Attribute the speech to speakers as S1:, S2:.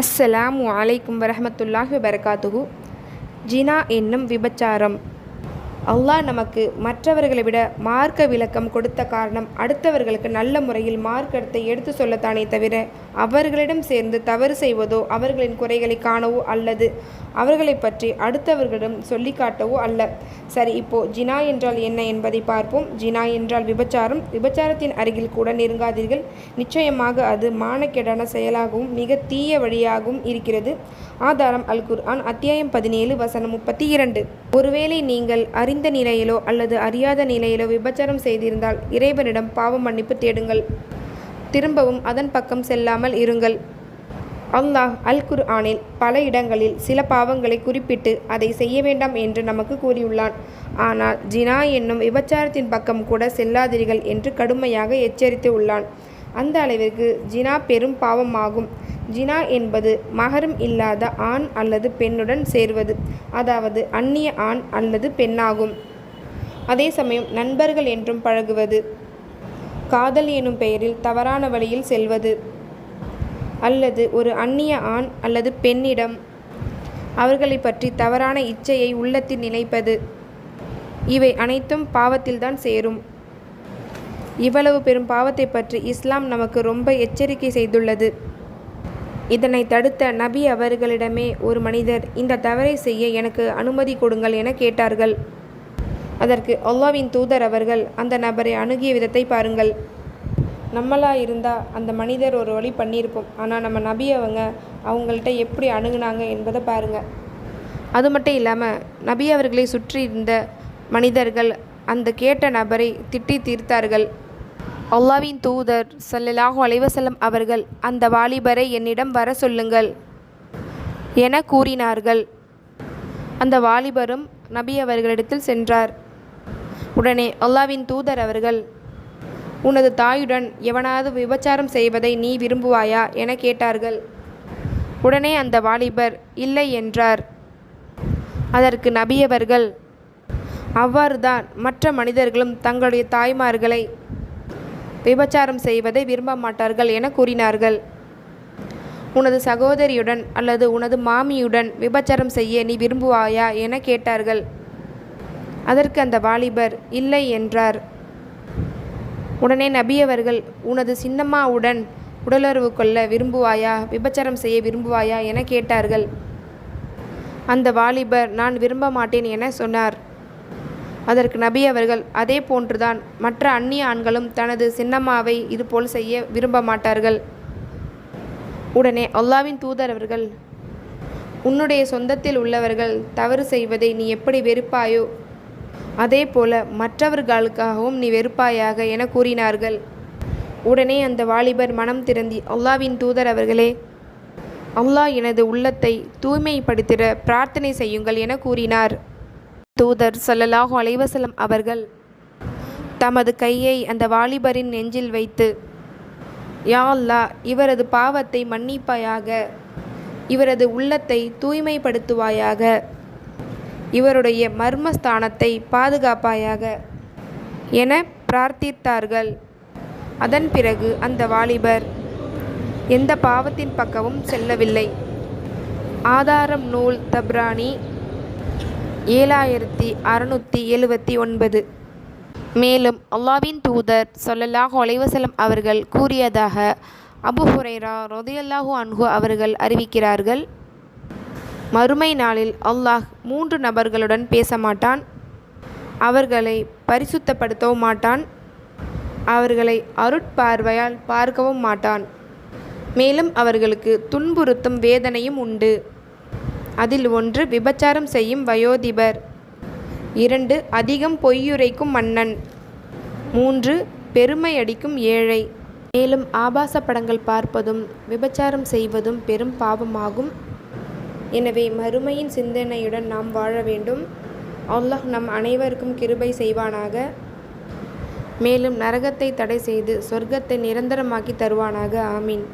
S1: அஸ்ஸலாம் வலைக்கும் வரமத்துல்லாஹி வரகாத்துகு ஜினா என்னும் விபச்சாரம். அல்லாஹ் நமக்கு மற்றவர்களை விட மார்க்க விளக்கம் கொடுத்த காரணம் அடுத்தவர்களுக்கு நல்ல முறையில் மார்க்கத்தை எடுத்து சொல்லத்தானே தவிர அவர்களிடம் சேர்ந்து தவறு செய்வதோ அவர்களின் குறைகளை காணவோ அல்லது அவர்களை பற்றி அடுத்தவர்களிடம் சொல்லி காட்டவோ அல்ல. சரி இப்போ ஜினா என்றால் என்ன என்பதை பார்ப்போம். ஜினா என்றால் விபச்சாரம். விபச்சாரத்தின் அருகில் கூட நெருங்காதீர்கள். நிச்சயமாக அது மானக்கேடான செயலாகவும் மிக தீய வழியாகவும் இருக்கிறது. ஆதாரம் அல் குர்ஆன் அத்தியாயம் பதினேழு வசனம் முப்பத்தி இரண்டு. ஒருவேளை நீங்கள் அறிந்த நிலையிலோ அல்லது அறியாத நிலையிலோ விபச்சாரம் செய்திருந்தால் இறைவனிடம் பாவ மன்னிப்பு தேடுங்கள். திரும்பவும் அதன் பக்கம் செல்லாமல் இருங்கள். அல்லாஹ் அல் குர் ஆனில் பல இடங்களில் சில பாவங்களை குறிப்பிட்டு அதை செய்ய வேண்டாம் என்று நமக்கு கூறியுள்ளான். ஆனால் ஜினா என்னும் விபச்சாரத்தின் பக்கம் கூட செல்லாதீர்கள் என்று கடுமையாக எச்சரித்து உள்ளான். அந்த அளவிற்கு ஜினா பெரும் பாவமாகும். ஜினா என்பது மகரம் இல்லாத ஆண் அல்லது பெண்ணுடன் சேர்வது அதாவது அந்நிய ஆண் அல்லது பெண்ணாகும். அதே சமயம் நண்பர்கள் என்றும் பழகுவது காதல் எனும் பெயரில் தவறான வழியில் செல்வது அல்லது ஒரு அந்நிய ஆண் அல்லது பெண்ணிடம் அவர்களை பற்றி தவறான இச்சையை உள்ளத்தில் நினைப்பது இவை அனைத்தும் பாவத்தில்தான் சேரும். இவ்வளவு பெரும் பாவத்தை பற்றி இஸ்லாம் நமக்கு ரொம்ப எச்சரிக்கை செய்துள்ளது. இதனை தடுத்த நபி அவர்களிடமே ஒரு மனிதர் இந்த தவறை செய்ய எனக்கு அனுமதி கொடுங்கள் என கேட்டார்கள். அதற்கு அல்லாவின் தூதர் அவர்கள் அந்த நபரை அணுகிய விதத்தை பாருங்கள். நம்மளாக இருந்தால் அந்த மனிதர் ஒரு வழி பண்ணியிருப்போம். ஆனால் நம்ம நபி அவங்க அவங்கள்ட்ட எப்படி அணுகுனாங்க என்பதை பாருங்கள் அது மட்டும் இல்லாமல் நபி அவர்களை சுற்றி இருந்த மனிதர்கள் அந்த கேட்ட நபரை திட்டி தீர்த்தார்கள். அல்லாவின் தூதர் சல்லலாஹு அலைவசல்லம் அவர்கள் அந்த வாலிபரை என்னிடம் வர சொல்லுங்கள் என கூறினார்கள். அந்த வாலிபரும் நபி அவர்களிடத்தில் சென்றார். உடனே அல்லாவின் தூதர் அவர்கள் உனது தாயுடன் எவனாவது விபச்சாரம் செய்வதை நீ விரும்புவாயா? என கேட்டார்கள். உடனே அந்த வாலிபர் இல்லை என்றார். அதற்கு நபியவர்கள் அவ்வாறுதான் மற்ற மனிதர்களும் தங்களுடைய தாய்மார்களை விபச்சாரம் செய்வதை விரும்ப மாட்டார்கள் என கூறினார்கள். உனது சகோதரியுடன் அல்லது உனது மாமியுடன் விபச்சாரம் செய்ய நீ விரும்புவாயா என கேட்டார்கள். அதற்கு அந்த வாலிபர் இல்லை என்றார். உடனே நபியவர்கள் உனது சின்னம்மாவுடன் உடலுறவு கொள்ள விரும்புவாயா? விபச்சாரம் செய்ய விரும்புவாயா? என கேட்டார்கள். அந்த வாலிபர் நான் விரும்ப மாட்டேன் என சொன்னார். அதற்கு நபி அவர்கள் அதே போன்றுதான் மற்ற அந்நிய ஆண்களும் தனது சின்னம்மாவை இதுபோல் செய்ய விரும்ப மாட்டார்கள். உடனே அல்லாவின் தூதர் அவர்கள் உன்னுடைய சொந்தத்தில் உள்ளவர்கள் தவறு செய்வதை நீ எப்படி வெறுப்பாயோ அதே போல மற்றவர்களுக்காகவும் நீ வெறுப்பாயாக என கூறினார்கள். உடனே அந்த வாலிபர் மனம் திறந்தி அல்லாவின் தூதர் அவர்களே அல்லாஹ் எனது உள்ளத்தை தூய்மைப்படுத்திட பிரார்த்தனை செய்யுங்கள் என கூறினார். தூதர் சல்லல்லாஹு அலைவசலம் அவர்கள் தமது கையை அந்த வாலிபரின் நெஞ்சில் வைத்து யா அல்லா இவரது பாவத்தை மன்னிப்பாயாக இவரது உள்ளத்தை தூய்மைப்படுத்துவாயாக இவருடைய மர்மஸ்தானத்தை பாதுகாப்பாயாக என பிரார்த்தித்தார்கள். அதன் பிறகு அந்த வாலிபர் எந்த பாவத்தின் பக்கமும் செல்லவில்லை. ஆதாரம் நூல் தப்ரானி ஏழாயிரத்தி அறுநூற்றி எழுபத்தி ஒன்பது. மேலும் அல்லாவின் தூதர் சொல்லல்லாஹு அலைவசலம் அவர்கள் கூறியதாக அபு ஹுரைரா ரொதையல்லாஹு அன்ஹு அவர்கள் அறிவிக்கிறார்கள். மறுமை நாளில் அல்லாஹ் மூன்று நபர்களுடன் பேச மாட்டான் அவர்களை பரிசுத்தப்படுத்தவும் மாட்டான். அவர்களை அருட்பார்வையால் பார்க்கவும் மாட்டான். மேலும் அவர்களுக்கு துன்புறுத்தும் வேதனையும் உண்டு. அதில் ஒன்று விபச்சாரம் செய்யும் வயோதிபர். இரண்டு அதிகம் பொய்யுரைக்கும் மன்னன். மூன்று பெருமை அடிக்கும் ஏழை. மேலும் ஆபாச படங்கள் பார்ப்பதும் விபச்சாரம் செய்வதும் பெரும் பாவமாகும். எனவே மறுமையின் சிந்தனையுடன் நாம் வாழ வேண்டும். அல்லாஹ் நம் அனைவருக்கும் கிருபை செய்வானாக. மேலும் நரகத்தை தடை செய்து சொர்க்கத்தை நிரந்தரமாக்கி தருவானாக. ஆமீன்.